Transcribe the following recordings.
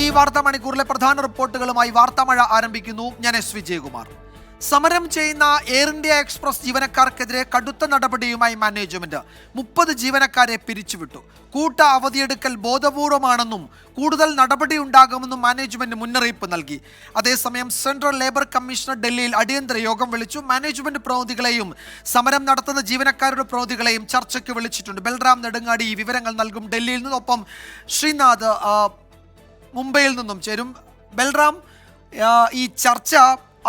ഈ വാർത്താ മണിക്കൂറിലെ പ്രധാന റിപ്പോർട്ടുകളുമായി വാർത്താമഴ ആരംഭിക്കുന്നു. ഞാൻ എസ് വിജയകുമാർ. സമരം ചെയ്യുന്ന എയർ ഇന്ത്യ എക്സ്പ്രസ് ജീവനക്കാർക്കെതിരെ കടുത്ത നടപടിയുമായി മാനേജ്മെന്റ് മുപ്പത് ജീവനക്കാരെ പിരിച്ചുവിട്ടു. കൂട്ട അവധിയെടുക്കൽ ബോധപൂർവമാണെന്നും കൂടുതൽ നടപടി ഉണ്ടാകുമെന്നും മാനേജ്മെന്റ് മുന്നറിയിപ്പ് നൽകി. അതേസമയം സെൻട്രൽ ലേബർ കമ്മീഷണർ ഡൽഹിയിൽ അടിയന്തര യോഗം വിളിച്ചു. മാനേജ്മെന്റ് പ്രതിനിധികളെയും സമരം നടത്തുന്ന ജീവനക്കാരുടെ പ്രതിനിധികളെയും ചർച്ചയ്ക്ക് വിളിച്ചിട്ടുണ്ട്. ബൽറാം നെടുങ്ങാടി ഈ വിവരങ്ങൾ നൽകും. ഡൽഹിയിൽ നിന്നൊപ്പം ശ്രീനാഥ് മുംബൈയിൽ നിന്നും ചേരും. ബൽറാം ഈ ചർച്ച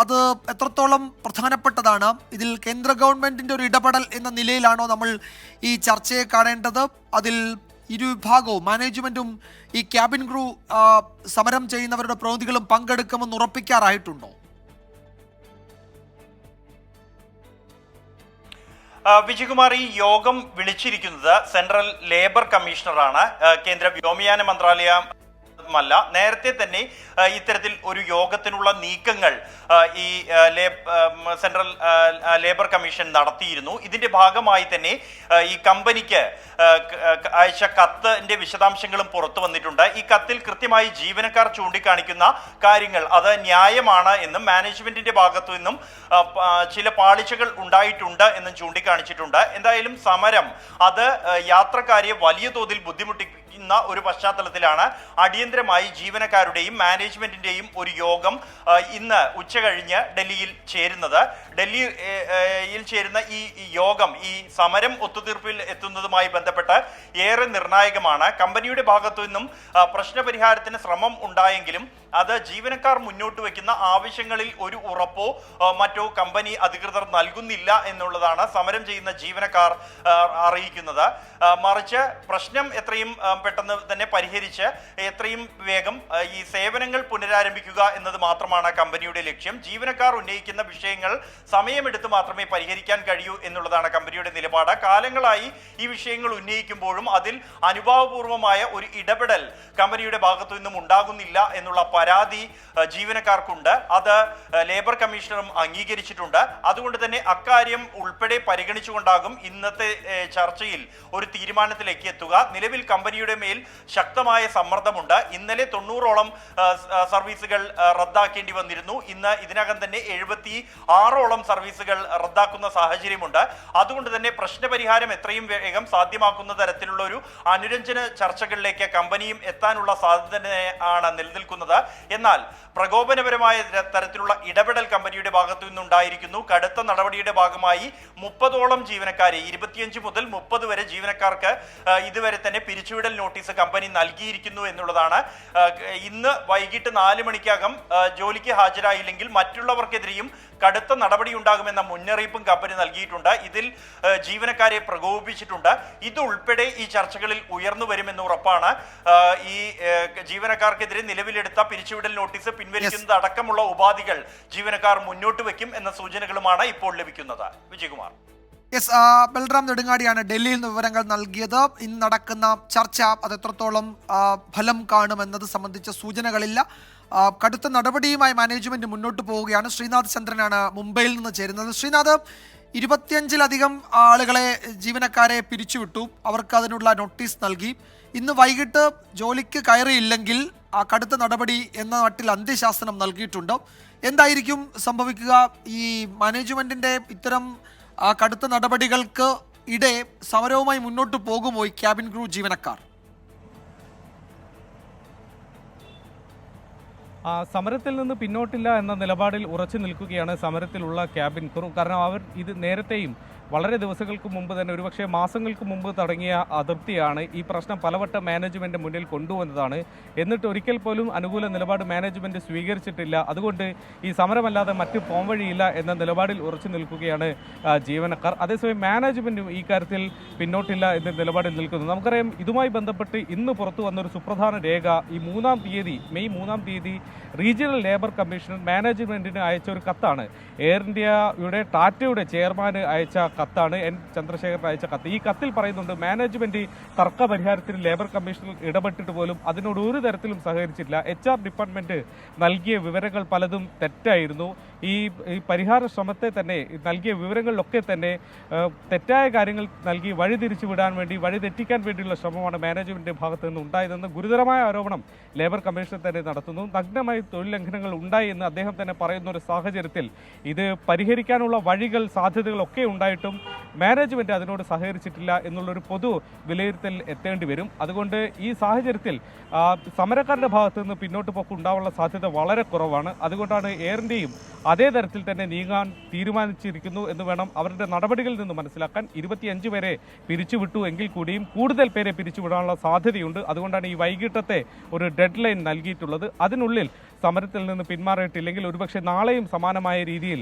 അത് എത്രത്തോളം പ്രധാനപ്പെട്ടതാണ്? ഇതിൽ കേന്ദ്ര ഗവൺമെന്റിന്റെ ഒരു ഇടപെടൽ എന്ന നിലയിലാണോ നമ്മൾ ഈ ചർച്ചയെ കാണേണ്ടത്? അതിൽ ഇരു വിഭാഗവും മാനേജ്മെന്റും ഈ ക്യാബിൻ ക്രൂ സമരം ചെയ്യുന്നവരുടെ പ്രതിനിധികളും പങ്കെടുക്കുമെന്ന് ഉറപ്പിക്കാറായിട്ടുണ്ടോ? വിജയകുമാർ ഈ യോഗം വിളിച്ചിരിക്കുന്നത് സെൻട്രൽ ലേബർ കമ്മീഷണറാണ്. കേന്ദ്ര വ്യോമയാന മന്ത്രാലയം മല്ല നേരത്തെ തന്നെ ഇത്തരത്തിൽ ഒരു യോഗത്തിനുള്ള നീക്കങ്ങൾ ഈ സെൻട്രൽ ലേബർ കമ്മീഷൻ നടത്തിയിരുന്നു. ഇതിന്റെ ഭാഗമായി തന്നെ ഈ കമ്പനിക്ക് അയച്ച കത്തിന്റെ വിശദാംശങ്ങളും പുറത്തു വന്നിട്ടുണ്ട്. ഈ കത്തിൽ കൃത്യമായി ജീവനക്കാർ ചൂണ്ടിക്കാണിക്കുന്ന കാര്യങ്ങൾ അത് ന്യായമാണ് എന്നും മാനേജ്മെന്റിന്റെ ഭാഗത്തു നിന്നും ചില പാളിച്ചകൾ ഉണ്ടായിട്ടുണ്ട് എന്നും ചൂണ്ടിക്കാണിച്ചിട്ടുണ്ട്. എന്തായാലും സമരം അത് യാത്രക്കാരെ വലിയ തോതിൽ ബുദ്ധിമുട്ടിക്കുന്ന ഒരു പശ്ചാത്തലത്തിലാണ് അടിയന്തരമായി ജീവനക്കാരുടെയും മാനേജ്മെന്റിന്റെയും ഒരു യോഗം ഇന്ന് ഉച്ച കഴിഞ്ഞ് ഡൽഹിയിൽ ചേരുന്നത്. ഡൽഹിയിൽ ചേരുന്ന ഈ യോഗം ഈ സമരം ഒത്തുതീർപ്പിൽ എത്തുന്നതുമായി ബന്ധപ്പെട്ട് ഏറെ നിർണായകമാണ്. കമ്പനിയുടെ ഭാഗത്തു നിന്നും പ്രശ്ന പ്രശ്നപരിഹാരത്തിന് ശ്രമം ഉണ്ടായെങ്കിലും അത് ജീവനക്കാർ മുന്നോട്ട് വെക്കുന്ന ആവശ്യങ്ങളിൽ ഒരു ഉറപ്പോ മറ്റോ കമ്പനി അധികൃതർ നൽകുന്നില്ല എന്നുള്ളതാണ് സമരം ചെയ്യുന്ന ജീവനക്കാർ അറിയിക്കുന്നത്. മറിച്ച് പ്രശ്നം എത്രയും പെട്ടെന്ന് തന്നെ പരിഹരിച്ച് എത്രയും വേഗം ഈ സേവനങ്ങൾ പുനരാരംഭിക്കുക എന്നത് മാത്രമാണ് കമ്പനിയുടെ ലക്ഷ്യം. ജീവനക്കാർ ഉന്നയിക്കുന്ന വിഷയങ്ങൾ സമയമെടുത്ത് മാത്രമേ പരിഹരിക്കാൻ കഴിയൂ എന്നുള്ളതാണ് കമ്പനിയുടെ നിലപാട്. കാലങ്ങളായി ഈ വിഷയങ്ങൾ ഉന്നയിക്കുമ്പോഴും അതിൽ അനുഭാവപൂർവമായ ഒരു ഇടപെടൽ കമ്പനിയുടെ ഭാഗത്തു നിന്നും ഉണ്ടാകുന്നില്ല എന്നുള്ള പരാതി ജീവനക്കാർക്കുണ്ട്. അത് ലേബർ കമ്മീഷണറും അംഗീകരിച്ചിട്ടുണ്ട്. അതുകൊണ്ട് തന്നെ അക്കാര്യം ഉൾപ്പെടെ പരിഗണിച്ചുകൊണ്ടാകും ഇന്നത്തെ ചർച്ചയിൽ ഒരു തീരുമാനത്തിലേക്ക് എത്തുക. നിലവിൽ കമ്പനിയുടെ മേൽ ശക്തമായ സമ്മർദ്ദമുണ്ട്. ഇന്നലെ തൊണ്ണൂറോളം സർവീസുകൾ റദ്ദാക്കേണ്ടി വന്നിരുന്നു. ഇന്ന് ഇതിനകം തന്നെ എഴുപത്തി ആറോളം സർവീസുകൾ റദ്ദാക്കുന്ന സാഹചര്യമുണ്ട്. അതുകൊണ്ട് തന്നെ പ്രശ്നപരിഹാരം എത്രയും വേഗം സാധ്യമാക്കുന്ന തരത്തിലുള്ള ഒരു അനുരഞ്ജന ചർച്ചകളിലേക്ക് കമ്പനിയും എത്താനുള്ള സാധ്യത ആണ് നിലനിൽക്കുന്നത്. എന്നാൽ പ്രകോപനപരമായ തരത്തിലുള്ള ഇടപെടൽ കമ്പനിയുടെ ഭാഗത്തു നിന്നുണ്ടായിരിക്കുന്നു. കടുത്ത നടപടിയുടെ ഭാഗമായി മുപ്പതോളം ജീവനക്കാരെ ഇരുപത്തിയഞ്ച് മുതൽ മുപ്പത് വരെ ജീവനക്കാർക്ക് ഇതുവരെ തന്നെ പിരിച്ചുവിടൽ നോട്ടീസ് കമ്പനി നൽകിയിരിക്കുന്നു എന്നുള്ളതാണ്. ഇന്ന് വൈകിട്ട് നാല് മണിക്കകം ജോലിക്ക് ഹാജരായില്ലെങ്കിൽ മറ്റുള്ളവർക്കെതിരെയും കടുത്ത നടപടി ഉണ്ടാകുമെന്ന മുന്നറിയിപ്പും കമ്പനി നൽകിയിട്ടുണ്ട്. ഇതിൽ ജീവനക്കാരെ പ്രകോപിപ്പിച്ചിട്ടുണ്ട്. ഇതുൾപ്പെടെ ഈ ചർച്ചകളിൽ ഉയർന്നു വരുമെന്ന് ഉറപ്പാണ്. ഈ ജീവനക്കാർക്കെതിരെ നിലവിലെടുത്ത പിരിച്ചുവിടൽ നോട്ടീസ് പിൻവലിക്കുന്നത് അടക്കമുള്ള ഉപാധികൾ ജീവനക്കാർ മുന്നോട്ട് വയ്ക്കും എന്ന സൂചനകളുമാണ് ഇപ്പോൾ ലഭിക്കുന്നത്. വിജയകുമാർ. ആ, ബൽറാം നെടുങ്ങാടിയാണ് ഡൽഹിയിൽ നിന്ന് വിവരങ്ങൾ നൽകിയത്. ഇന്ന് നടക്കുന്ന ചർച്ച അത് എത്രത്തോളം ഫലം കാണുമെന്നത് സംബന്ധിച്ച സൂചനകളില്ല. കടുത്ത നടപടിയുമായി മാനേജ്മെന്റ് മുന്നോട്ട് പോവുകയാണ്. ശ്രീനാഥ് ചന്ദ്രനാണ് മുംബൈയിൽ നിന്ന് ചേരുന്നത്. ശ്രീനാഥ് ഇരുപത്തിയഞ്ചിലധികം ആളുകളെ ജീവനക്കാരെ പിരിച്ചുവിട്ടു. അവർക്ക് അതിനുള്ള നോട്ടീസ് നൽകി. ഇന്ന് വൈകിട്ട് ജോലിക്ക് കയറിയില്ലെങ്കിൽ ആ കടുത്ത നടപടി എന്ന മട്ടിൽ അന്ത്യശാസനം നൽകിയിട്ടുണ്ട്. എന്തായിരിക്കും സംഭവിക്കുക? ഈ മാനേജ്മെന്റിന്റെ ഇത്തരം കടുത്ത നടപടികൾക്ക് ഇടെ സമരവുമായി മുന്നോട്ട് പോകുമോ ഈ ക്യാബിൻ ക്രൂ ജീവനക്കാർ? സമരത്തിൽ നിന്ന് പിന്നോട്ടില്ല എന്ന നിലപാടിൽ ഉറച്ചു നിൽക്കുകയാണ് സമരത്തിലുള്ള ക്യാബിൻ ക്രൂ. കാരണം അവർ ഇത് നേരത്തെയും വളരെ ദിവസങ്ങൾക്ക് മുമ്പ് തന്നെ ഒരുപക്ഷെ മാസങ്ങൾക്ക് മുമ്പ് തുടങ്ങിയ അതൃപ്തിയാണ് ഈ പ്രശ്നം പലവട്ടം മാനേജ്മെന്റ് മുന്നിൽ കൊണ്ടുവന്നതാണ്. എന്നിട്ട് ഒരിക്കൽ പോലും അനുകൂല നിലപാട് മാനേജ്മെന്റ് സ്വീകരിച്ചിട്ടില്ല. അതുകൊണ്ട് ഈ സമരമല്ലാതെ മറ്റ് പോംവഴിയില്ല എന്ന നിലപാടിൽ ഉറച്ചു നിൽക്കുകയാണ് ജീവനക്കാർ. അതേസമയം മാനേജ്മെന്റും ഈ കാര്യത്തിൽ പിന്നോട്ടില്ല എന്ന നിലപാടിൽ നിൽക്കുന്നു. നമുക്കറിയാം ഇതുമായി ബന്ധപ്പെട്ട് ഇന്ന് പുറത്തു വന്നൊരു സുപ്രധാന രേഖ. ഈ മൂന്നാം തീയതി മെയ് മൂന്നാം തീയതി റീജിയണൽ ലേബർ കമ്മീഷണർ മാനേജ്മെന്റിന് അയച്ച ഒരു കത്താണ്. എയർ ഇന്ത്യയുടെ ടാറ്റയുടെ ചെയർമാൻ അയച്ച കത്താണ്. എൻ. ചന്ദ്രശേഖരൻ അയച്ച കത്ത്. ഈ കത്തിൽ പറയുന്നുണ്ട് മാനേജ്മെന്റ് തർക്ക പരിഹാരത്തിന് ലേബർ കമ്മീഷണർ ഇടപെട്ടിട്ട് പോലും അതിനോട് ഒരു തരത്തിലും സഹകരിച്ചില്ല എച്ച് ആർ ഡിപ്പാർട്ട്മെന്റ് നൽകിയ വിവരങ്ങൾ പലതും തെറ്റായിരുന്നു. ഈ പരിഹാര ശ്രമത്തെ തന്നെ നൽകിയ വിവരങ്ങളിലൊക്കെ തന്നെ തെറ്റായ കാര്യങ്ങൾ നൽകി വഴി തിരിച്ചു വിടാൻ വേണ്ടി വഴി തെറ്റിക്കാൻ വേണ്ടിയുള്ള ശ്രമമാണ് മാനേജ്മെന്റിന്റെ ഭാഗത്തു നിന്ന് ഉണ്ടായതെന്ന് ഗുരുതരമായ ആരോപണം ലേബർ കമ്മീഷൻ തന്നെ നടത്തുന്നു. നഗ്നമായി തൊഴിൽ ലംഘനങ്ങൾ ഉണ്ടായി എന്ന് അദ്ദേഹം തന്നെ പറയുന്ന ഒരു സാഹചര്യത്തിൽ ഇത് പരിഹരിക്കാനുള്ള വഴികൾ സാധ്യതകളൊക്കെ ഉണ്ടായിട്ടും മാനേജ്മെന്റ് അതിനോട് സഹകരിച്ചിട്ടില്ല എന്നുള്ളൊരു പൊതു വിലയിരുത്തൽ എത്തേണ്ടി വരും. അതുകൊണ്ട് ഈ സാഹചര്യത്തിൽ സമരക്കാരുടെ ഭാഗത്തു നിന്ന് പിന്നോട്ട് പോക്ക് ഉണ്ടാവാനുള്ള സാധ്യത വളരെ കുറവാണ്. അതുകൊണ്ടാണ് എയർ ഇന്ത്യയും അതേ തരത്തിൽ തന്നെ നീങ്ങാൻ തീരുമാനിച്ചിരിക്കുന്നു എന്ന് വേണം അവരുടെ നടപടികളിൽ നിന്ന് മനസ്സിലാക്കാൻ. ഇരുപത്തിയഞ്ച് പേരെ പിരിച്ചുവിട്ടു എങ്കിൽ കൂടിയും കൂടുതൽ പേരെ പിരിച്ചുവിടാനുള്ള സാധ്യതയുണ്ട്. അതുകൊണ്ടാണ് ഈ വൈകിട്ടത്തെ ഒരു ഡെഡ് ലൈൻ നൽകിയിട്ടുള്ളത്. അതിനുള്ളിൽ സമരത്തിൽ നിന്ന് പിന്മാറിയിട്ടില്ലെങ്കിൽ ഒരുപക്ഷെ നാളെയും സമാനമായ രീതിയിൽ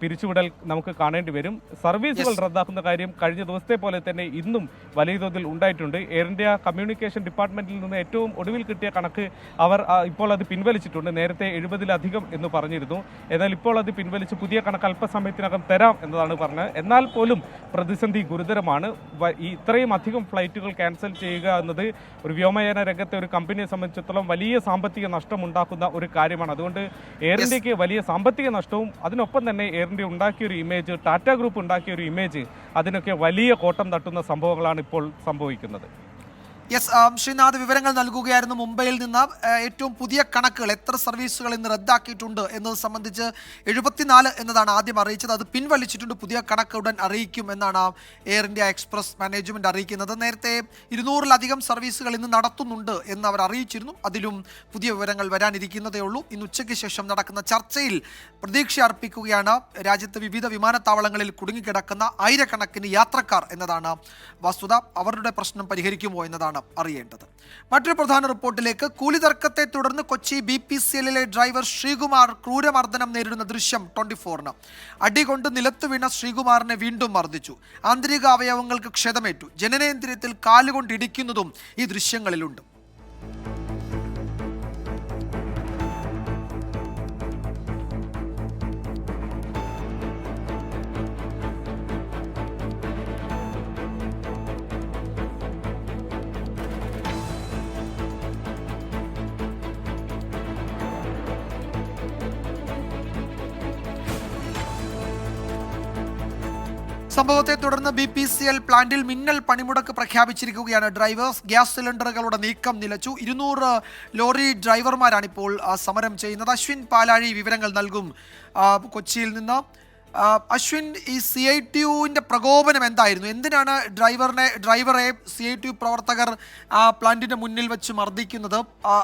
പിരിച്ചുവിടൽ നമുക്ക് കാണേണ്ടി വരും. സർവീസുകൾ റദ്ദാക്കുന്ന കാര്യം കഴിഞ്ഞ ദിവസത്തെ പോലെ തന്നെ ഇന്നും വലിയ തോതിൽ ഉണ്ടായിട്ടുണ്ട്. എയർ ഇന്ത്യ കമ്മ്യൂണിക്കേഷൻ ഡിപ്പാർട്ട്മെന്റിൽ നിന്ന് ഏറ്റവും ഒടുവിൽ കിട്ടിയ കണക്ക് അവർ ഇപ്പോൾ അത് പിൻവലിച്ചിട്ടുണ്ട്. നേരത്തെ എഴുപതിലധികം എന്ന് പറഞ്ഞിരുന്നു. എന്നാൽ ഇപ്പോൾ അത് പിൻവലിച്ച് പുതിയ കണക്ക് അല്പസമയത്തിനകം തരാം എന്നതാണ് പറഞ്ഞത്. എന്നാൽ പോലും പ്രതിസന്ധി ഗുരുതരമാണ്. ഇത്രയും അധികം ഫ്ലൈറ്റുകൾ ക്യാൻസൽ ചെയ്യുക എന്നത് ഒരു വ്യോമയാന രംഗത്തെ ഒരു കമ്പനിയെ സംബന്ധിച്ചിടത്തോളം വലിയ സാമ്പത്തിക നഷ്ടം ഉണ്ടാക്കുന്ന ഒരു കാര്യമാണ്. അതുകൊണ്ട് എയർ ഇന്ത്യയ്ക്ക് വലിയ സാമ്പത്തിക നഷ്ടവും അതിനൊപ്പം തന്നെ എയർ ഇന്ത്യ ഉണ്ടാക്കിയ ഒരു ഇമേജ് ടാറ്റ ഗ്രൂപ്പ് ഉണ്ടാക്കിയ ഒരു ഇമേജ് അതിനൊക്കെ വലിയ കോട്ടം തട്ടുന്ന സംഭവങ്ങളാണ് ഇപ്പോൾ സംഭവിക്കുന്നത്. യെസ് ശ്രീനാഥ് വിവരങ്ങൾ നൽകുകയായിരുന്നു മുംബൈയിൽ നിന്ന്. ഏറ്റവും പുതിയ കണക്കുകൾ എത്ര സർവീസുകൾ ഇന്ന് റദ്ദാക്കിയിട്ടുണ്ട് എന്നത് സംബന്ധിച്ച് എഴുപത്തിനാല് എന്നതാണ് ആദ്യം അറിയിച്ചത്. അത് പിൻവലിച്ചിട്ടുണ്ട്. പുതിയ കണക്ക് ഉടൻ അറിയിക്കും എന്നാണ് എയർ ഇന്ത്യ എക്സ്പ്രസ് മാനേജ്മെന്റ് അറിയിക്കുന്നത്. നേരത്തെ ഇരുന്നൂറിലധികം സർവീസുകൾ ഇന്ന് നടത്തുന്നുണ്ട് എന്ന് അവർ അറിയിച്ചിരുന്നു. അതിലും പുതിയ വിവരങ്ങൾ വരാനിരിക്കുന്നതേ ഉള്ളൂ. ഇന്ന് ഉച്ചയ്ക്ക് ശേഷം നടക്കുന്ന ചർച്ചയിൽ പ്രതീക്ഷ അർപ്പിക്കുകയാണ്. രാജ്യത്തെ വിവിധ വിമാനത്താവളങ്ങളിൽ കുടുങ്ങിക്കിടക്കുന്ന ആയിരക്കണക്കിന് യാത്രക്കാർ എന്നതാണ് വസ്തുത. അവരുടെ പ്രശ്നം പരിഹരിക്കുമോ എന്നതാണ്. അറിയേണ്ടത്. മറ്റൊരു പ്രധാന റിപ്പോർട്ടിലേക്ക് കൂലി തർക്കത്തെ തുടർന്ന് കൊച്ചി ബി പി സി എല്ലിലെ ഡ്രൈവർ ശ്രീകുമാർ ക്രൂരമർദ്ദനം നേരിടുന്ന ദൃശ്യം ട്വന്റി ഫോറിന് അടികൊണ്ട് നിലത്തു വീണ ശ്രീകുമാറിനെ വീണ്ടും മർദ്ദിച്ചു. ആന്തരിക അവയവങ്ങൾക്ക് ക്ഷതമേറ്റു. ജനനേന്ദ്രിയത്തിൽ കാലുകൊണ്ട് ഇടിക്കുന്നതും ഈ ദൃശ്യങ്ങളിലുണ്ട്. സംഭവത്തെ തുടർന്ന് ബി പി സി എൽ പ്ലാന്റിൽ മിന്നൽ പണിമുടക്ക് പ്രഖ്യാപിച്ചിരിക്കുകയാണ്. ഡ്രൈവേഴ്സ് ഗ്യാസ് സിലിണ്ടറുകളുടെ നീക്കം നിലച്ചു. ഇരുന്നൂറ് ലോറി ഡ്രൈവർമാരാണ് ഇപ്പോൾ സമരം ചെയ്യുന്നത്. അശ്വിൻ പാലാഴി വിവരങ്ങൾ നൽകും. കൊച്ചിയിൽ നിന്ന്. അശ്വിൻ ഈ സി ഐ ടി യുവിന്റെ പ്രകോപനം എന്തായിരുന്നു? എന്തിനാണ് ഡ്രൈവറിനെ ഡ്രൈവറെ സി ഐ ടി യു പ്രവർത്തകർ ആ പ്ലാന്റിന്റെ മുന്നിൽ വെച്ച് മർദ്ദിക്കുന്നത്?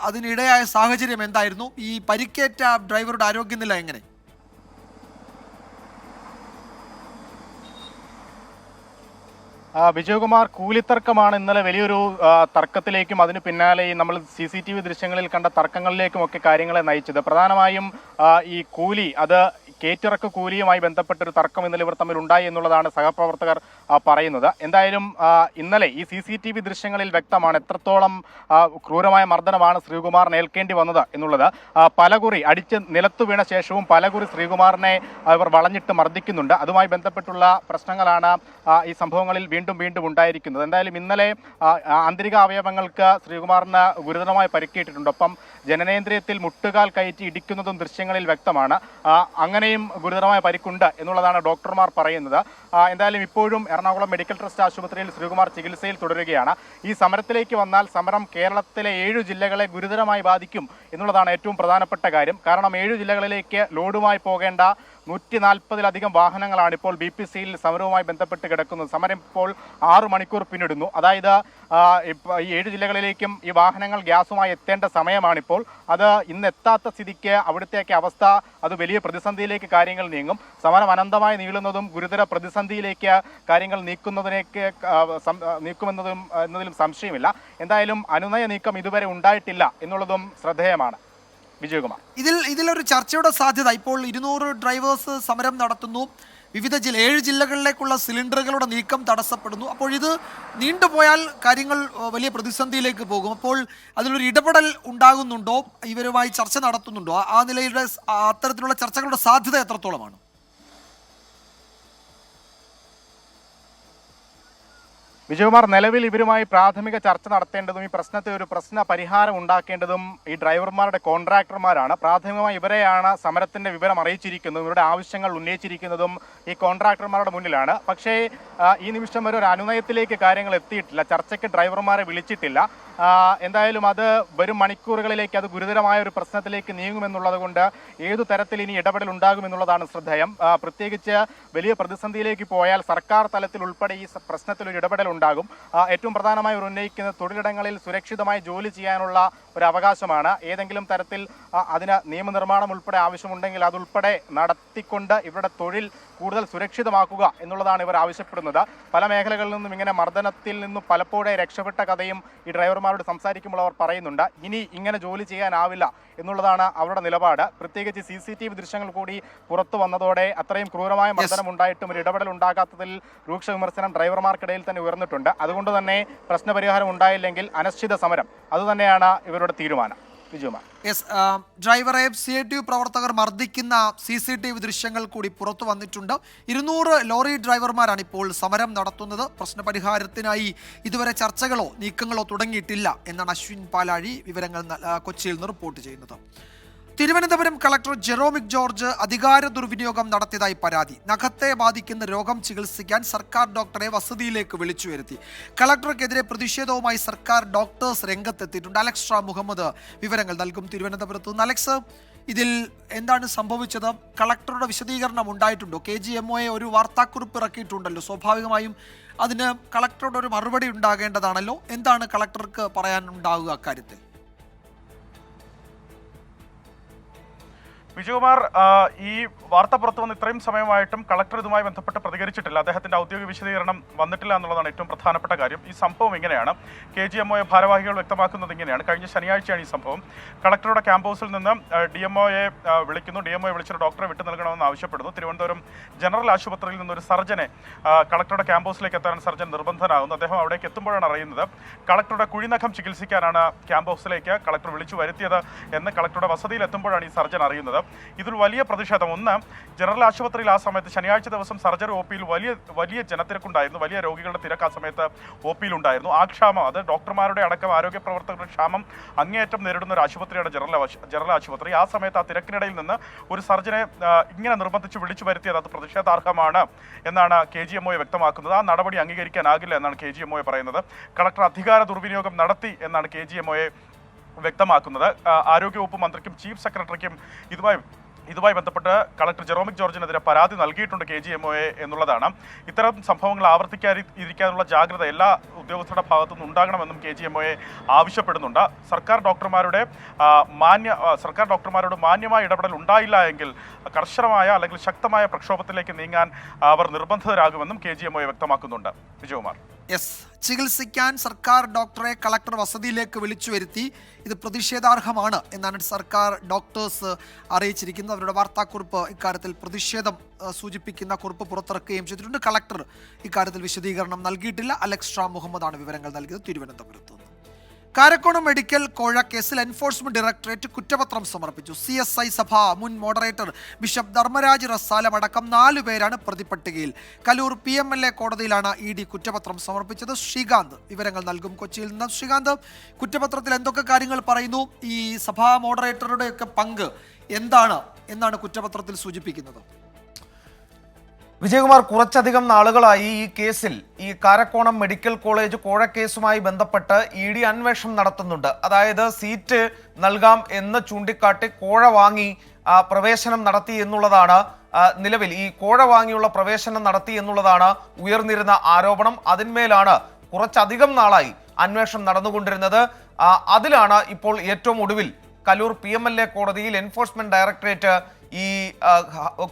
അതിനിടയായ സാഹചര്യം എന്തായിരുന്നു? ഈ പരിക്കേറ്റ ഡ്രൈവറുടെ ആരോഗ്യനില എങ്ങനെ? വിജയകുമാർ കൂലിത്തർക്കമാണ് ഇന്നലെ വലിയൊരു തർക്കത്തിലേക്കും അതിന് പിന്നാലെ ഈ നമ്മൾ സി സി ടി വി ദൃശ്യങ്ങളിൽ കണ്ട തർക്കങ്ങളിലേക്കും ഒക്കെ കാര്യങ്ങളെ നയിച്ചത്. പ്രധാനമായും ഈ കൂലി അത് കേറ്റിറക്ക് കൂലിയുമായി ബന്ധപ്പെട്ടൊരു തർക്കം ഇന്നലെ ഇവർ തമ്മിൽ ഉണ്ടായി എന്നുള്ളതാണ് സഹപ്രവർത്തകർ പറയുന്നത്. എന്തായാലും ഇന്നലെ ഈ സി സി ടി വി ദൃശ്യങ്ങളിൽ വ്യക്തമാണ് എത്രത്തോളം ക്രൂരമായ മർദ്ദനമാണ് ശ്രീകുമാറിന് ഏൽക്കേണ്ടി വന്നത് എന്നുള്ളത്. പലകുറി അടിച്ച് നിലത്തു വീണ ശേഷവും പലകുറി ശ്രീകുമാറിനെ ഇവർ വളഞ്ഞിട്ട് മർദ്ദിക്കുന്നുണ്ട്. അതുമായി ബന്ധപ്പെട്ടുള്ള പ്രശ്നങ്ങളാണ് ഈ സംഭവങ്ങളിൽ വീണ്ടും വീണ്ടും ഉണ്ടായിരിക്കുന്നത്. എന്തായാലും ഇന്നലെ ആന്തരിക അവയവങ്ങൾക്ക് ശ്രീകുമാറിന് ഗുരുതരമായി പരിക്കേറ്റിട്ടുണ്ട്. ഒപ്പം ജനനേന്ദ്രിയത്തിൽ മുട്ടുകാൽ കയറ്റി ഇടിക്കുന്നതും ദൃശ്യങ്ങളിൽ വ്യക്തമാണ്. ആ, അങ്ങനെയും ഗുരുതരമായ പരിക്കുണ്ട് എന്നുള്ളതാണ് ഡോക്ടർമാർ പറയുന്നത്. എന്തായാലും ഇപ്പോഴും എറണാകുളം മെഡിക്കൽ ട്രസ്റ്റ് ആശുപത്രിയിൽ ശ്രീകുമാർ ചികിത്സയിൽ തുടരുകയാണ്. ഈ സമരത്തിലേക്ക് വന്നാൽ സമരം കേരളത്തിലെ ഏഴു ജില്ലകളെ ഗുരുതരമായി ബാധിക്കും എന്നുള്ളതാണ് ഏറ്റവും പ്രധാനപ്പെട്ട കാര്യം. കാരണം ഏഴു ജില്ലകളിലേക്ക് ലോഡുമായി പോകേണ്ട നൂറ്റി നാൽപ്പതിലധികം വാഹനങ്ങളാണ് ഇപ്പോൾ ബി പി സിയിൽ സമരവുമായി ബന്ധപ്പെട്ട് കിടക്കുന്നത്. സമരം ഇപ്പോൾ ആറു മണിക്കൂർ പിന്നിടുന്നു. അതായത് ഈ ഏഴ് ജില്ലകളിലേക്കും ഈ വാഹനങ്ങൾ ഗ്യാസുമായി എത്തേണ്ട സമയമാണിപ്പോൾ. അത് ഇന്ന് എത്താത്ത സ്ഥിതിക്ക് അവിടുത്തെയൊക്കെ അവസ്ഥ അത് വലിയ പ്രതിസന്ധിയിലേക്ക് കാര്യങ്ങൾ നീങ്ങും. സമരം അനന്തമായി നീളുന്നതും ഗുരുതര പ്രതിസന്ധിയിലേക്ക് കാര്യങ്ങൾ നീക്കുന്നതിനേക്ക് നീക്കുമെന്നതും എന്നതിലും സംശയമില്ല. എന്തായാലും അനുനയ നീക്കം ഇതുവരെ ഉണ്ടായിട്ടില്ല എന്നുള്ളതും ശ്രദ്ധേയമാണ്. വിജയകുമാർ. ഇതിൽ ഇതിലൊരു ചർച്ചയുടെ സാധ്യത. ഇപ്പോൾ ഇരുന്നൂറ് ഡ്രൈവേഴ്സ് സമരം നടത്തുന്നു. വിവിധ ജില്ല ഏഴ് ജില്ലകളിലേക്കുള്ള സിലിണ്ടറുകളുടെ നീക്കം തടസ്സപ്പെടുന്നു. അപ്പോൾ ഇത് നീണ്ടുപോയാൽ കാര്യങ്ങൾ വലിയ പ്രതിസന്ധിയിലേക്ക് പോകും. അപ്പോൾ അതിലൊരു ഇടപെടൽ ഉണ്ടാകുന്നുണ്ടോ? ഇവരുമായി ചർച്ച നടത്തുന്നുണ്ടോ? ആ- നിലയുടെ അത്തരത്തിലുള്ള ചർച്ചകളുടെ സാധ്യത എത്രത്തോളമാണ്? വിജയകുമാർ നിലവിൽ ഇവരുമായി പ്രാഥമിക ചർച്ച നടത്തേണ്ടതും ഈ പ്രശ്നത്തെ ഒരു പ്രശ്ന പരിഹാരം ഉണ്ടാക്കേണ്ടതും ഈ ഡ്രൈവർമാരുടെ കോൺട്രാക്ടർമാരാണ്. പ്രാഥമികമായി ഇവരെയാണ് സമരത്തിന്റെ വിവരം അറിയിച്ചിരിക്കുന്നതും ഇവരുടെ ആവശ്യങ്ങൾ ഉന്നയിച്ചിരിക്കുന്നതും ഈ കോൺട്രാക്ടർമാരുടെ മുന്നിലാണ്. പക്ഷേ ഈ നിമിഷം വരെ ഒരു അനുനയത്തിലേക്ക് കാര്യങ്ങൾ എത്തിയിട്ടില്ല. ചർച്ചയ്ക്ക് ഡ്രൈവർമാരെ വിളിച്ചിട്ടില്ല. എന്തായാലും അത് വരും മണിക്കൂറുകളിലേക്ക് അത് ഗുരുതരമായ ഒരു പ്രശ്നത്തിലേക്ക് നീങ്ങുമെന്നുള്ളത് കൊണ്ട് ഏതു തരത്തിൽ ഇനി ഇടപെടൽ ഉണ്ടാകുമെന്നുള്ളതാണ് ശ്രദ്ധേയം. പ്രത്യേകിച്ച് വലിയ പ്രതിസന്ധിയിലേക്ക് പോയാൽ സർക്കാർ തലത്തിൽ ഉൾപ്പെടെ ഈ പ്രശ്നത്തിൽ ഒരു ഇടപെടൽ ഉണ്ടാകും. ഏറ്റവും പ്രധാനമായി ഒരു ഉന്നയിക്കുന്നത് തൊഴിലിടങ്ങളിൽ സുരക്ഷിതമായി ജോലി ചെയ്യാനുള്ള ഒരു അവകാശമാണ്. ഏതെങ്കിലും തരത്തിൽ അതിന് നിയമനിർമ്മാണം ഉൾപ്പെടെ ആവശ്യമുണ്ടെങ്കിൽ അതുൾപ്പെടെ നടത്തിക്കൊണ്ട് ഇവരുടെ തൊഴിൽ കൂടുതൽ സുരക്ഷിതമാക്കുക എന്നുള്ളതാണ് ഇവർ ആവശ്യപ്പെടുന്നത്. പല മേഖലകളിൽ നിന്നും ഇങ്ങനെ മർദ്ദനത്തിൽ നിന്നും പലപ്പോഴേ രക്ഷപ്പെട്ട കഥയും ഈ ഡ്രൈവർമാരോട് സംസാരിക്കുമ്പോൾ അവർ പറയുന്നുണ്ട് ഇനി ഇങ്ങനെ ജോലി ചെയ്യാനാവില്ല എന്നുള്ളതാണ് അവരുടെ നിലപാട്. പ്രത്യേകിച്ച് സി സി ടി വി ദൃശ്യങ്ങൾ കൂടി പുറത്തു വന്നതോടെ അത്രയും ക്രൂരമായ മർദ്ദനം ഉണ്ടായിട്ടും ഒരു ഇടപെടൽ ഉണ്ടാകാത്തതിൽ രൂക്ഷ വിമർശനം ഡ്രൈവർമാർക്കിടയിൽ തന്നെ ഉയർന്നിട്ടുണ്ട്. അതുകൊണ്ട് തന്നെ പ്രശ്നപരിഹാരം ഉണ്ടായില്ലെങ്കിൽ അനിശ്ചിത സമരം. അതുതന്നെയാണ് ഇവരുടെ തീരുമാനം. യെസ് ഡ്രൈവറെ സി ടി യു പ്രവർത്തകർ മർദ്ദിക്കുന്ന സി സി ടി വി ദൃശ്യങ്ങൾ കൂടി പുറത്തു വന്നിട്ടുണ്ട്. ഇരുന്നൂറ് ലോറി ഡ്രൈവർമാരാണ് ഇപ്പോൾ സമരം നടത്തുന്നത്. പ്രശ്നപരിഹാരത്തിനായി ഇതുവരെ ചർച്ചകളോ നീക്കങ്ങളോ തുടങ്ങിയിട്ടില്ല എന്നാണ് അശ്വിൻ പാലാഴി വിവരങ്ങൾ കൊച്ചിയിൽ നിന്ന് റിപ്പോർട്ട് ചെയ്യുന്നത്. തിരുവനന്തപുരം കളക്ടർ ജെറോമിക് ജോർജ് അധികാര ദുർവിനിയോഗം നടത്തിയതായി പരാതി. നഖത്തെ ബാധിക്കുന്ന രോഗം ചികിത്സിക്കാൻ സർക്കാർ ഡോക്ടറെ വസതിയിലേക്ക് വിളിച്ചു വരുത്തി. കളക്ടർക്കെതിരെ പ്രതിഷേധവുമായി സർക്കാർ ഡോക്ടേഴ്സ് രംഗത്തെത്തിയിട്ടുണ്ട്. അലക്സ് ഷാ മുഹമ്മദ് വിവരങ്ങൾ നൽകും തിരുവനന്തപുരത്ത് നിന്ന്. അലക്സ് ഇതിൽ എന്താണ് സംഭവിച്ചത്? കളക്ടറുടെ വിശദീകരണം ഉണ്ടായിട്ടുണ്ടോ? കെ ജി എം ഒരു വാർത്താക്കുറിപ്പ് ഇറക്കിയിട്ടുണ്ടല്ലോ. സ്വാഭാവികമായും അതിന് കളക്ടറുടെ ഒരു മറുപടി ഉണ്ടാകേണ്ടതാണല്ലോ. എന്താണ് കളക്ടർക്ക് പറയാനുണ്ടാവുക അക്കാര്യത്തിൽ? വിജയകുമാർ ഈ വാർത്ത പുറത്തു വന്ന് ഇത്രയും സമയമായിട്ടും കളക്ടർ ഇതുമായി ബന്ധപ്പെട്ട് പ്രതികരിച്ചിട്ടില്ല. അദ്ദേഹത്തിന്റെ ഔദ്യോഗിക വിശദീകരണം വന്നിട്ടില്ല എന്നുള്ളതാണ് ഏറ്റവും പ്രധാനപ്പെട്ട കാര്യം. ഈ സംഭവം ഇങ്ങനെയാണ്. കെ ജി എം ഒ ഭാരവാഹികൾ വ്യക്തമാക്കുന്നത് ഇങ്ങനെയാണ്. കഴിഞ്ഞ ശനിയാഴ്ചയാണ് ഈ സംഭവം. കളക്ടറുടെ ക്യാമ്പസിൽ നിന്ന് ഡി എം ഒയെ വിളിക്കുന്നു. ഡി എം ഒയെ ഡോക്ടറെ വിട്ടു നൽകണമെന്ന് ആവശ്യപ്പെടുന്നു. തിരുവനന്തപുരം ജനറൽ ആശുപത്രിയിൽ നിന്നൊരു സർജനെ കളക്ടറുടെ ക്യാമ്പസിലേക്ക് എത്താൻ സർജൻ നിർബന്ധനാകുന്നു. അദ്ദേഹം അവിടേക്ക് എത്തുമ്പോഴാണ് അറിയുന്നത്. കളക്ടറുടെ കുഴിനഖം ചികിത്സിക്കാനാണ് ക്യാമ്പ് ഹൗസിലേക്ക് കളക്ടർ വിളിച്ചു വരുത്തിയത് എന്ന് കളക്ടറുടെ വസതിയിൽ എത്തുമ്പോഴാണ് ഈ സർജൻ അറിയുന്നത്. ഇതിൽ വലിയ പ്രതിഷേധം. ഒന്ന് ജനറൽ ആശുപത്രിയിൽ ആ സമയത്ത് ശനിയാഴ്ച ദിവസം സർജറി ഒ പിയിൽ വലിയ വലിയ ജനത്തിരക്കുണ്ടായിരുന്നു. വലിയ രോഗികളുടെ തിരക്ക് ആ സമയത്ത് ഒ പിയിൽ ഉണ്ടായിരുന്നു ആ ക്ഷാമം അത് ഡോക്ടർമാരുടെ അടക്കം ആരോഗ്യ പ്രവർത്തകരുടെ ക്ഷാമം അങ്ങേയറ്റം നേരിടുന്ന ഒരു ആശുപത്രിയാണ് ജനറൽ ജനറൽ ആശുപത്രി. ആ സമയത്ത് ആ തിരക്കിനിടയിൽ നിന്ന് ഒരു സർജനെ ഇങ്ങനെ നിർബന്ധിച്ച് വിളിച്ചു വരുത്തിയത് അത് പ്രതിഷേധാർഹമാണ് എന്നാണ് കെ ജി എം വ്യക്തമാക്കുന്നത്. ആ നടപടി അംഗീകരിക്കാനാകില്ല എന്നാണ് കെ ജി എം പറയുന്നത്. കളക്ടർ അധികാര ദുർവിനിയോഗം നടത്തി എന്നാണ് കെ ജി എം ഒയെ വ്യക്തമാക്കുന്നത്. ആരോഗ്യവകുപ്പ് മന്ത്രിക്കും ചീഫ് സെക്രട്ടറിക്കും ഇതുമായി ഇതുമായി ബന്ധപ്പെട്ട് കളക്ടർ ജെറോമിക് ജോർജിനെതിരെ പരാതി നൽകിയിട്ടുണ്ട് കെ ജി എം ഒ എന്നുള്ളതാണ്. ഇത്തരം സംഭവങ്ങൾ ആവർത്തിക്കാതിരിക്കാനുള്ള ജാഗ്രത എല്ലാ ഉദ്യോഗസ്ഥരുടെ ഭാഗത്തു നിന്ന് ഉണ്ടാകണമെന്നും കെ ജി എം ഒ ആവശ്യപ്പെടുന്നുണ്ട്. സർക്കാർ ഡോക്ടർമാരുടെ മാന്യ സർക്കാർ ഡോക്ടർമാരോട് മാന്യമായ ഇടപെടൽ ഉണ്ടായില്ല എങ്കിൽ കർശനമായ അല്ലെങ്കിൽ ശക്തമായ പ്രക്ഷോഭത്തിലേക്ക് നീങ്ങാൻ അവർ നിർബന്ധിതരാകുമെന്നും കെ ജി എം ഒ വ്യക്തമാക്കുന്നുണ്ട്. വിജയകുമാർ. യെസ്. ചികിത്സിക്കാൻ സർക്കാർ ഡോക്ടറെ കളക്ടർ വസതിയിലേക്ക് വിളിച്ചു വരുത്തി. ഇത് പ്രതിഷേധാർഹമാണ് എന്നാണ് സർക്കാർ ഡോക്ടേഴ്സ് അറിയിച്ചിരിക്കുന്നത്. അവരുടെ വാർത്താക്കുറിപ്പ് ഇക്കാര്യത്തിൽ പ്രതിഷേധം സൂചിപ്പിക്കുന്ന കുറിപ്പ് പുറത്തിറക്കുകയും ചെയ്തിട്ടുണ്ട്. കളക്ടർ ഇക്കാര്യത്തിൽ വിശദീകരണം നൽകിയിട്ടില്ല. അലക്സ് ഷാ മുഹമ്മദാണ് വിവരങ്ങൾ നൽകിയത്. തിരുവനന്തപുരത്ത് കാരക്കോണം മെഡിക്കൽ കോഴ കേസിൽ എൻഫോഴ്സ്മെന്റ് ഡയറക്ടറേറ്റ് കുറ്റപത്രം സമർപ്പിച്ചു. സി എസ് ഐ സഭ മുൻ മോഡറേറ്റർ ബിഷപ്പ് ധർമ്മരാജ് റസാലം അടക്കം നാലു പേരാണ് പ്രതിപട്ടികയിൽ Kaloor P M L A കോടതിയിലാണ് ഇ ഡി കുറ്റപത്രം സമർപ്പിച്ചത്. ശ്രീകാന്ത് വിവരങ്ങൾ നൽകും കൊച്ചിയിൽ നിന്ന്. ശ്രീകാന്ത് കുറ്റപത്രത്തിൽ എന്തൊക്കെ കാര്യങ്ങൾ പറയുന്നു? ഈ സഭാ മോഡറേറ്ററുടെയൊക്കെ പങ്ക് എന്താണ്? എന്നാണ് കുറ്റപത്രത്തിൽ സൂചിപ്പിക്കുന്നത്. വിജയകുമാർ കുറച്ചധികം നാളുകളായി ഈ കേസിൽ ഈ കാരക്കോണം മെഡിക്കൽ കോളേജ് കോഴക്കേസുമായി ബന്ധപ്പെട്ട് ഇ ഡി അന്വേഷണം നടത്തുന്നുണ്ട്. അതായത് സീറ്റ് നൽകാം എന്ന് ചൂണ്ടിക്കാട്ടി കോഴ വാങ്ങി പ്രവേശനം നടത്തി എന്നുള്ളതാണ് നിലവിൽ. ഈ കോഴ വാങ്ങിയുള്ള പ്രവേശനം നടത്തി എന്നുള്ളതാണ് ഉയർന്നിരുന്ന ആരോപണം. അതിന്മേലാണ് കുറച്ചധികം നാളായി അന്വേഷണം നടന്നുകൊണ്ടിരുന്നത്. അതിലാണ് ഇപ്പോൾ ഏറ്റവും ഒടുവിൽ കലൂർ പി കോടതിയിൽ എൻഫോഴ്സ്മെന്റ് ഡയറക്ടറേറ്റ് ഈ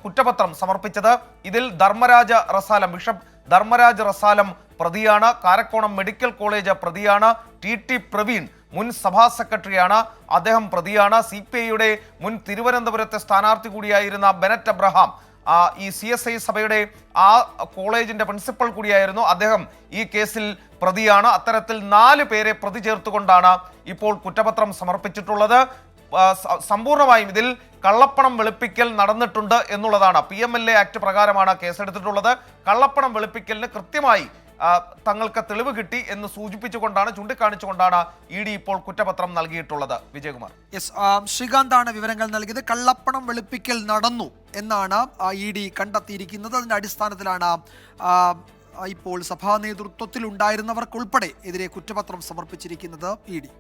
കുറ്റപത്രം സമർപ്പിച്ചത് ഇതിൽ ധർമ്മരാജ റസാലം ബിഷപ്പ് ധർമ്മരാജ് റസാലം പ്രതിയാണ് കാരക്കോണം മെഡിക്കൽ കോളേജ് പ്രതിയാണ് ടി ടി പ്രവീൺ മുൻ സഭാ സെക്രട്ടറിയാണ് അദ്ദേഹം പ്രതിയാണ് സി പി ഐയുടെ മുൻ തിരുവനന്തപുരത്തെ സ്ഥാനാർത്ഥി കൂടിയായിരുന്ന ബെനറ്റ് അബ്രഹാം ഈ സി എസ് ഐ സഭയുടെ ആ കോളേജിന്റെ പ്രിൻസിപ്പൽ കൂടിയായിരുന്നു അദ്ദേഹം ഈ കേസിൽ പ്രതിയാണ് അത്തരത്തിൽ നാല് പേരെ പ്രതി ചേർത്തുകൊണ്ടാണ് ഇപ്പോൾ കുറ്റപത്രം സമർപ്പിച്ചിട്ടുള്ളത്. സമ്പൂർണമായും ഇതിൽ കള്ളപ്പണം വെളുപ്പിക്കൽ നടന്നിട്ടുണ്ട് എന്നുള്ളതാണ്. P M L A act പ്രകാരമാണ് കേസെടുത്തിട്ടുള്ളത്. കള്ളപ്പണം വെളുപ്പിക്കലിന് കൃത്യമായി തങ്ങൾക്ക് തെളിവ് കിട്ടി എന്ന് സൂചിപ്പിച്ചുകൊണ്ടാണ് ചൂണ്ടിക്കാണിച്ചുകൊണ്ടാണ് ഇ ഡി ഇപ്പോൾ കുറ്റപത്രം നൽകിയിട്ടുള്ളത്. വിജയകുമാർ. യെസ് ശ്രീകാന്താണ് വിവരങ്ങൾ നൽകിയത്. കള്ളപ്പണം വെളുപ്പിക്കൽ നടന്നു എന്നാണ് ഇ ഡി കണ്ടെത്തിയിരിക്കുന്നത്. അതിന്റെ അടിസ്ഥാനത്തിലാണ് ഇപ്പോൾ സഭാ നേതൃത്വത്തിൽ ഉണ്ടായിരുന്നവർക്കുൾപ്പെടെ എതിരെ കുറ്റപത്രം സമർപ്പിച്ചിരിക്കുന്നത് ഇ ഡി.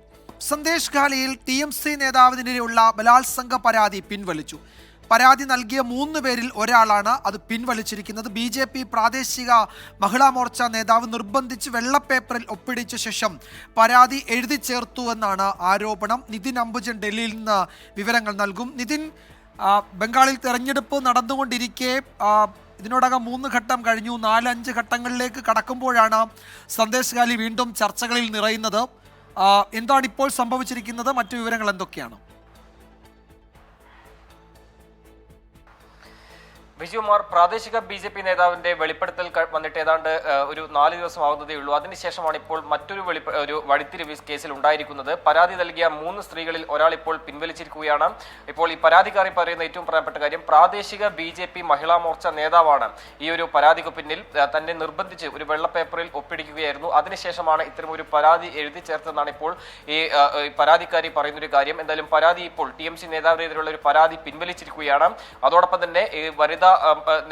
സന്ദേശ് ഖാലിയിൽ ടി എം സി നേതാവിനെതിരെയുള്ള ബലാത്സംഗ പരാതി പിൻവലിച്ചു. പരാതി നൽകിയ മൂന്ന് പേരിൽ ഒരാളാണ് അത് പിൻവലിച്ചിരിക്കുന്നത്. ബി ജെ പി പ്രാദേശിക മഹിളാ മോർച്ച നേതാവ് നിർബന്ധിച്ച് വെള്ളപ്പേപ്പറിൽ ഒപ്പിടിച്ച ശേഷം പരാതി എഴുതി ചേർത്തു എന്നാണ് ആരോപണം. നിതിൻ അംബുജൻ ഡൽഹിയിൽ നിന്ന് വിവരങ്ങൾ നൽകും. നിതിൻ ബംഗാളിൽ തെരഞ്ഞെടുപ്പ് നടന്നുകൊണ്ടിരിക്കെ ഇതിനോടകം മൂന്ന് ഘട്ടം കഴിഞ്ഞു. നാലഞ്ച് ഘട്ടങ്ങളിലേക്ക് കടക്കുമ്പോഴാണ് സന്ദേശ് ഖാലി വീണ്ടും ചർച്ചകളിൽ നിറയുന്നത്. എന്താണ് ഇപ്പോൾ സംഭവിച്ചിരിക്കുന്നത്? മറ്റു വിവരങ്ങൾ എന്തൊക്കെയാണ്? വിജയകുമാർ പ്രാദേശിക ബി ജെ പി നേതാവിന്റെ വെളിപ്പെടുത്തൽ വന്നിട്ട് ഏതാണ്ട് ഒരു നാല് ദിവസം ആവുന്നതേ ഉള്ളൂ. അതിനുശേഷമാണ് ഇപ്പോൾ മറ്റൊരു ഒരു വഴിത്തിരിവ് കേസിൽ ഉണ്ടായിരിക്കുന്നത്. പരാതി നൽകിയ മൂന്ന് സ്ത്രീകളിൽ ഒരാൾ ഇപ്പോൾ പിൻവലിച്ചിരിക്കുകയാണ്. ഇപ്പോൾ ഈ പരാതിക്കാരി പറയുന്ന ഏറ്റവും പ്രധാനപ്പെട്ട കാര്യം പ്രാദേശിക B J P Mahila Morcha നേതാവാണ് ഈ ഒരു പരാതിക്ക് പിന്നിൽ തന്നെ നിർബന്ധിച്ച് ഒരു വെള്ള പേപ്പറിൽ ഒപ്പിടിക്കുകയായിരുന്നു. അതിനുശേഷമാണ് ഇത്തരം ഒരു പരാതി എഴുതി ചേർത്തെന്നാണ് ഇപ്പോൾ ഈ പരാതിക്കാരി പറയുന്ന ഒരു കാര്യം. എന്തായാലും പരാതി ഇപ്പോൾ ടി എം സി നേതാവിനെതിരെയുള്ള ഒരു പരാതി പിൻവലിച്ചിരിക്കുകയാണ്. അതോടൊപ്പം തന്നെ വനിതാ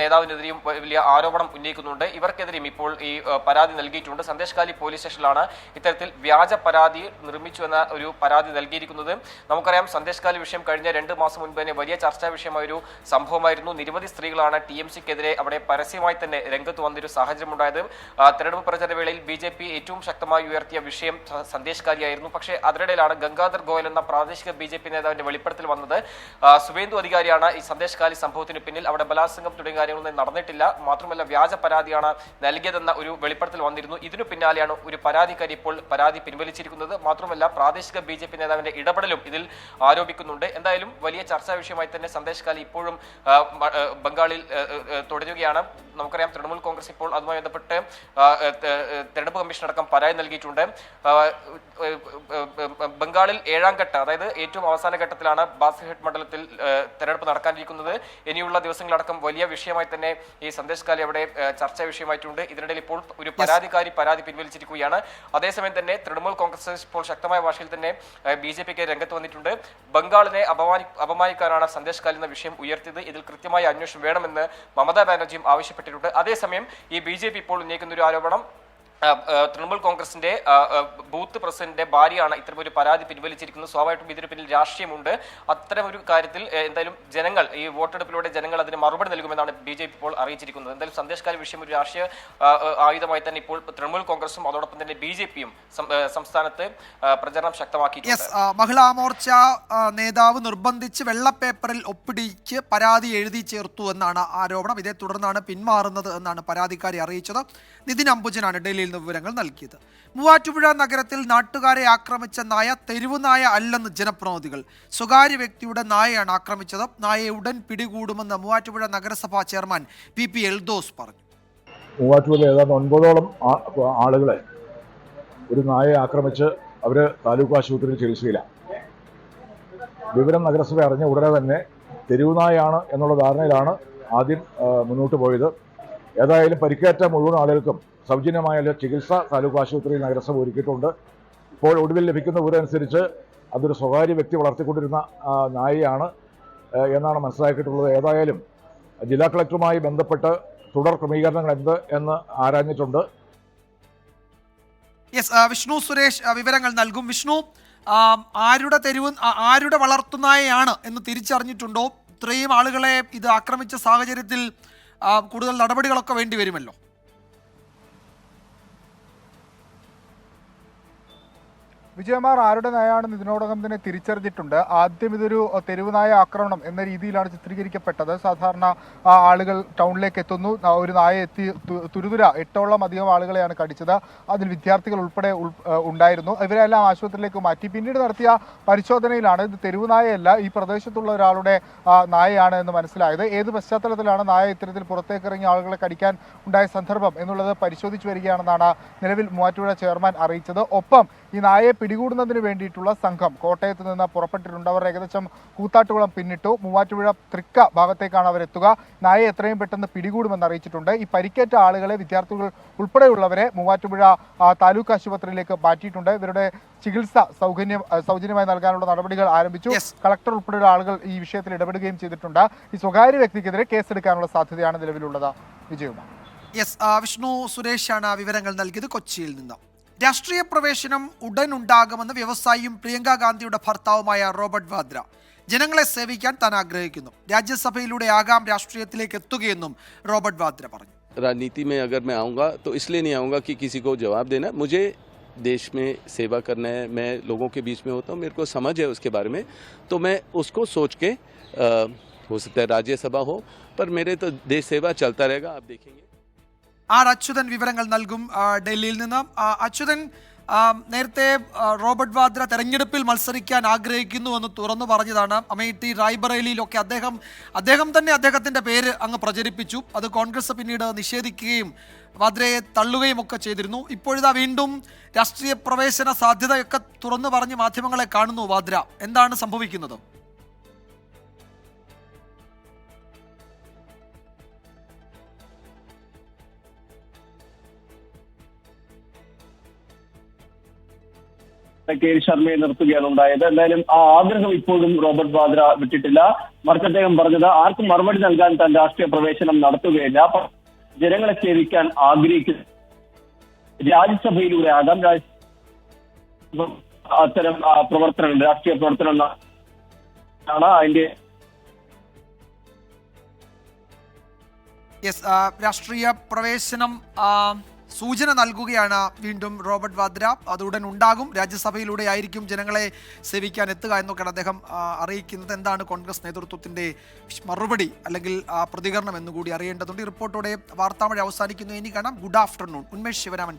നേതാവിനെതിരെയും വലിയ ആരോപണം ഉന്നയിക്കുന്നുണ്ട്. ഇവർക്കെതിരെയും ഇപ്പോൾ ഈ പരാതി നൽകിയിട്ടുണ്ട്. സന്ദേശകാലി പോലീസ് സ്റ്റേഷനിലാണ് ഇത്തരത്തിൽ വ്യാജ പരാതി നിർമ്മിച്ചു എന്ന ഒരു പരാതി നൽകിയിരിക്കുന്നത്. നമുക്കറിയാം സന്ദേശകാലി വിഷയം കഴിഞ്ഞ രണ്ട് മാസം മുൻപ് തന്നെ വലിയ ചർച്ചാ വിഷയമായ ഒരു സംഭവമായിരുന്നു. നിരവധി സ്ത്രീകളാണ് ടി എം സിക്കെതിരെ അവിടെ പരസ്യമായി തന്നെ രംഗത്ത് വന്നൊരു സാഹചര്യം ഉണ്ടായത് ആ, തെരഞ്ഞെടുപ്പ് പ്രചരണ വേളയിൽ ബി ജെ പി ഏറ്റവും ശക്തമായി ഉയർത്തിയ വിഷയം സന്ദേശകാലിയായിരുന്നു പക്ഷേ അതിനിടയിലാണ് ഗംഗാധർ ഗോയൽ എന്ന പ്രാദേശിക ബി ജെ പി നേതാവിന്റെ വെളിപ്പെടുത്തൽ വന്നത്. സുവേന്ദു അധികാരിയാണ് ഈ സന്ദേശകാലി സംഭവത്തിന് പിന്നിൽ. അവിടെ ബലാത്സംഗം തുടങ്ങിയ കാര്യങ്ങളൊന്നും നടന്നിട്ടില്ല. മാത്രമല്ല വ്യാജ പരാതിയാണ് നൽകിയതെന്ന ഒരു വെളിപ്പെടുത്തൽ വന്നിരുന്നു. ഇതിനു പിന്നാലെയാണ് ഒരു പരാതിക്കാരി ഇപ്പോൾ പരാതി പിൻവലിച്ചിരിക്കുന്നത്. മാത്രമല്ല പ്രാദേശിക ബി ജെ പി നേതാവിന്റെ ഇടപെടലും ഇതിൽ ആരോപിക്കുന്നുണ്ട്. എന്തായാലും വലിയ ചർച്ചാ വിഷയമായി തന്നെ സന്ദേശകാലി ഇപ്പോഴും ബംഗാളിൽ തുടരുകയാണ്. നമുക്കറിയാം തൃണമൂൽ കോൺഗ്രസ് ഇപ്പോൾ അതുമായി ബന്ധപ്പെട്ട് തെരഞ്ഞെടുപ്പ് കമ്മീഷൻ അടക്കം പരാതി നൽകിയിട്ടുണ്ട്. ബംഗാളിൽ ഏഴാം ഘട്ട അതായത് ഏറ്റവും അവസാന ഘട്ടത്തിലാണ് ബാസ്ഹെഡ് മണ്ഡലത്തിൽ തെരഞ്ഞെടുപ്പ് നടക്കാനിരിക്കുന്നത്. ഇനിയുള്ള ദിവസങ്ങളടക്കം വലിയ വിഷയമായി തന്നെ ഈ സന്ദേശ് കാലി അവിടെ ചർച്ചാ വിഷയമായിട്ടുണ്ട്. ഇതിനിടയിൽ ഇപ്പോൾ ഒരു പരാതിക്കാരി പരാതി പിൻവലിച്ചിരിക്കുകയാണ്. അതേസമയം തന്നെ തൃണമൂൽ കോൺഗ്രസ് ഇപ്പോൾ ശക്തമായ ഭാഷയിൽ തന്നെ ബി ജെ പിക്ക് രംഗത്ത് വന്നിട്ടുണ്ട്. ബംഗാളിനെ അപമാനി അപമാനിക്കാനാണ് സന്ദേശ് കാലി എന്ന വിഷയം ഉയർത്തിയത്. ഇതിൽ കൃത്യമായ അന്വേഷണം വേണമെന്ന് മമതാ ബാനർജിയും ആവശ്യപ്പെട്ടിട്ടുണ്ട്. അതേസമയം ഈ ബി ജെ പി ഇപ്പോൾ ഉന്നയിക്കുന്ന ഒരു ആരോപണം തൃണമൂൽ കോൺഗ്രസിന്റെ ബൂത്ത് പ്രസിഡന്റിന്റെ ഭാര്യയാണ് ഇത്തരം ഒരു പരാതി പിൻവലിച്ചിരിക്കുന്നത്. സ്വാഭാവികമായിട്ടും ഇതിന് പിന്നിൽ രാഷ്ട്രീയമുണ്ട്. അത്തരം ഒരു കാര്യത്തിൽ എന്തായാലും ജനങ്ങൾ ഈ വോട്ടെടുപ്പിലൂടെ ജനങ്ങൾ അതിന് മറുപടി നൽകുമെന്നാണ് ബി ജെ പി ഇപ്പോൾ അറിയിച്ചിരിക്കുന്നത്. എന്തായാലും സന്ദേശകാല വിഷയം ഒരു രാഷ്ട്രീയ ആയുധമായി തന്നെ ഇപ്പോൾ തൃണമൂൽ കോൺഗ്രസും അതോടൊപ്പം തന്നെ ബി ജെ പിയും സംസ്ഥാനത്ത് പ്രചരണം ശക്തമാക്കി മഹിളാ മോർച്ച നേതാവ് നിർബന്ധിച്ച് വെള്ളപ്പേപ്പറിൽ ഒപ്പിടിച്ച് പരാതി എഴുതി ചേർത്തു എന്നാണ് ആരോപണം. ഇതേ തുടർന്നാണ് പിന്മാറുന്നത് എന്നാണ് പരാതിക്കാരി അറിയിച്ചത്. നിതിൻ അംബുജനാണ് ഡൽഹിയിൽ നിന്ന് വിവരങ്ങൾ നൽകിയത്. മൂവാറ്റുപുഴ നഗരത്തിൽ നാട്ടുകാരെ ആക്രമിച്ച നായ തെരുവു നായ അല്ലെന്ന് ജനപ്രതിനിധികൾ. സ്വകാര്യ വ്യക്തിയുടെ നായയാണ് ആക്രമിച്ചത്. നായയെ ഉടൻ പിടികൂടുമെന്ന് മൂവാറ്റുപുഴ നഗരസഭാ ചെയർമാൻ പി പി എൽദോസ് പറഞ്ഞു. മൂവാറ്റുപുഴ ഏതാണ്ട് ഒൻപതോളം ആളുകളെ ഒരു നായയെ ആക്രമിച്ച് അവർ താലൂക്ക് ആശുപത്രിയിൽ ചികിത്സയിലാണ് വിവരം നഗരസഭ അറിഞ്ഞ ഉടനെ തന്നെ തെരുവുനായാണ് എന്നുള്ള ധാരണയിലാണ് ആദ്യം മുന്നോട്ട് പോയത്. ഏതായാലും പരിക്കേറ്റ മുഴുവൻ ആളുകൾക്കും സൗജന്യമായ ചികിത്സ താലൂക്ക് ആശുപത്രിയിൽ നഗരസഭ ഒരുക്കിയിട്ടുണ്ട്. ഇപ്പോൾ ഒടുവിൽ ലഭിക്കുന്ന വിവരമനുസരിച്ച് അതൊരു സ്വകാര്യ വ്യക്തി വളർത്തിക്കൊണ്ടിരുന്ന നായയാണ് എന്നാണ് മനസ്സിലാക്കിയിട്ടുള്ളത്. ഏതായാലും ജില്ലാ കളക്ടറുമായി ബന്ധപ്പെട്ട് തുടർ ക്രമീകരണങ്ങൾ എന്ത് എന്ന് ആരാഞ്ഞിട്ടുണ്ട്. യെസ് വിഷ്ണു സുരേഷ് വിവരങ്ങൾ നൽകും. വിഷ്ണു ആരുടെ തെരുവ് ആരുടെ വളർത്തുനായയാണ് എന്ന് തിരിച്ചറിഞ്ഞിട്ടുണ്ടോ? ഇത്രയും ആളുകളെ ഇത് ആക്രമിച്ച സാഹചര്യത്തിൽ കൂടുതൽ നടപടികളൊക്കെ വേണ്ടി വരുമല്ലോ. വിജയകുമാർ ആരുടെ നയാണെന്ന് ഇതിനോടകം തന്നെ തിരിച്ചറിഞ്ഞിട്ടുണ്ട്. ആദ്യം ഇതൊരു തെരുവ് നായ ആക്രമണം എന്ന രീതിയിലാണ് ചിത്രീകരിക്കപ്പെട്ടത്. സാധാരണ ആളുകൾ ടൗണിലേക്ക് എത്തുന്നു. ഒരു നായ എത്തി തുരുതുര എട്ടോളം അധികം ആളുകളെയാണ് കടിച്ചത്. അതിൽ വിദ്യാർത്ഥികൾ ഉൾപ്പെടെ ഉണ്ടായിരുന്നു. ഇവരെല്ലാം ആശുപത്രിയിലേക്ക് മാറ്റി. പിന്നീട് നടത്തിയ പരിശോധനയിലാണ് ഇത് തെരുവ് നായയല്ല ഈ പ്രദേശത്തുള്ള ഒരാളുടെ നായയാണ് എന്ന് മനസ്സിലായത്. ഏത് പശ്ചാത്തലത്തിലാണ് നായ ഇത്തരത്തിൽ പുറത്തേക്ക് ഇറങ്ങിയ ആളുകളെ കടിക്കാൻ ഉണ്ടായ സന്ദർഭം എന്നുള്ളത് പരിശോധിച്ചു വരികയാണെന്നാണ് നിലവിൽ മൂവാറ്റുപുഴ ചെയർമാൻ അറിയിച്ചത്. ഒപ്പം ഈ നായയെ പിടികൂടുന്നതിന് വേണ്ടിയിട്ടുള്ള സംഘം കോട്ടയത്ത് നിന്ന് പുറപ്പെട്ടിട്ടുണ്ട്. അവർ ഏകദേശം കൂത്താട്ടുകുളം പിന്നിട്ടു. മൂവാറ്റുപുഴ തൃക്ക ഭാഗത്തേക്കാണ് അവരെത്തുക. നായയെ എത്രയും പെട്ടെന്ന് പിടികൂടുമെന്ന് അറിയിച്ചിട്ടുണ്ട്. ഈ പരിക്കേറ്റ ആളുകളെ വിദ്യാർത്ഥികൾ ഉൾപ്പെടെയുള്ളവരെ മൂവാറ്റുപുഴ താലൂക്ക് ആശുപത്രിയിലേക്ക് മാറ്റിയിട്ടുണ്ട്. ഇവരുടെ ചികിത്സ സൗകര്യം സൗജന്യമായി നൽകാനുള്ള നടപടികൾ ആരംഭിച്ചു. കളക്ടർ ഉൾപ്പെടെയുള്ള ആളുകൾ ഈ വിഷയത്തിൽ ഇടപെടുകയും ചെയ്തിട്ടുണ്ട്. ഈ സ്വകാര്യ വ്യക്തിക്കെതിരെ കേസെടുക്കാനുള്ള സാധ്യതയാണ് നിലവിലുള്ളത്. വിജയകുമാർ. യെസ് വിഷ്ണു സുരേഷാണ് വിവരങ്ങൾ നൽകിയത്. കൊച്ചിയിൽ നിന്ന്. രാഷ്ട്രീയ പ്രവേശനം ഉടൻ ഉണ്ടാകുമെന്ന് വ്യവസായിയും പ്രിയങ്ക ഗാന്ധിയുടെ ഭർത്താവുമായ റോബർട്ട് വാദ്ര ജനങ്ങളെ സേവിക്കാൻ താൻ ആഗ്രഹിക്കുന്നു രാജ്യസഭയിലൂടെ ആകാം രാഷ്ട്രീയത്തിലേക്ക് എത്തുകയെന്നും റോബർട്ട് വാദ്ര പറഞ്ഞു राजनीति में अगर मैं आऊँगा तो इसलिए नहीं आऊँगा कि किसी को जवाब देना मुझे देश में सेवा करना है मैं लोगों के बीच में होता हूँ मेरे को समझ है उसके बारे में तो मैं उसको सोच के अ, हो सकता है राज्यसभा हो पर मेरे तो देश सेवा चलता रहेगा आप देखेंगे ആർ അച്യുതൻ വിവരങ്ങൾ നൽകും ഡൽഹിയിൽ നിന്ന്. അച്യുതൻ നേരത്തെ റോബർട്ട് വാദ്ര തെരഞ്ഞെടുപ്പിൽ മത്സരിക്കാൻ ആഗ്രഹിക്കുന്നു എന്ന് തുറന്നു പറഞ്ഞതാണ്. അമേഠി റായ്ബറേലിയിലൊക്കെ അദ്ദേഹം അദ്ദേഹം തന്നെ അദ്ദേഹത്തിന്റെ പേര് അങ്ങ് പ്രചരിപ്പിച്ചു. അത് കോൺഗ്രസ് പിന്നീട് നിഷേധിക്കുകയും വാദ്രയെ തള്ളുകയും ഒക്കെ ചെയ്തിരുന്നു. ഇപ്പോഴിതാ വീണ്ടും രാഷ്ട്രീയ പ്രവേശന സാധ്യതയൊക്കെ തുറന്നു പറഞ്ഞ് മാധ്യമങ്ങളെ കാണുന്നു വാദ്ര. എന്താണ് സംഭവിക്കുന്നത്? കെ എൽ ശർമ്മയെ നിർത്തുകയാണ് ഉണ്ടായത്. എന്തായാലും ആ ആഗ്രഹം ഇപ്പോഴും റോബർട്ട് വാദ്ര വിട്ടിട്ടില്ല. മറിച്ച് അദ്ദേഹം പറഞ്ഞത് ആർക്കും മറുപടി നൽകാൻ താൻ രാഷ്ട്രീയ പ്രവേശനം നടത്തുകയില്ല. ജനങ്ങളെ സേവിക്കാൻ ആഗ്രഹിക്കുന്നു രാജ്യസഭയിലൂടെ ആകാം. അത്തരം പ്രവർത്തനം രാഷ്ട്രീയ പ്രവർത്തനം ആണ് അതിന്റെ രാഷ്ട്രീയ പ്രവേശനം സൂചന നൽകുകയാണ് വീണ്ടും റോബർട്ട് വാദ്ര. അത് ഉടൻ ഉണ്ടാകും. രാജ്യസഭയിലൂടെ ആയിരിക്കും ജനങ്ങളെ സേവിക്കാൻ എത്തുക എന്നൊക്കെയാണ് അദ്ദേഹം അറിയിക്കുന്നത്. എന്താണ് കോൺഗ്രസ് നേതൃത്വത്തിന്റെ മറുപടി അല്ലെങ്കിൽ പ്രതികരണം എന്നുകൂടി അറിയേണ്ടതുണ്ട്. റിപ്പോർട്ടോടെ വാർത്താമഴ അവസാനിക്കുന്നു. ഇനി കാണാം. Good afternoon. ഉന്മേഷ് ശിവരാമൻ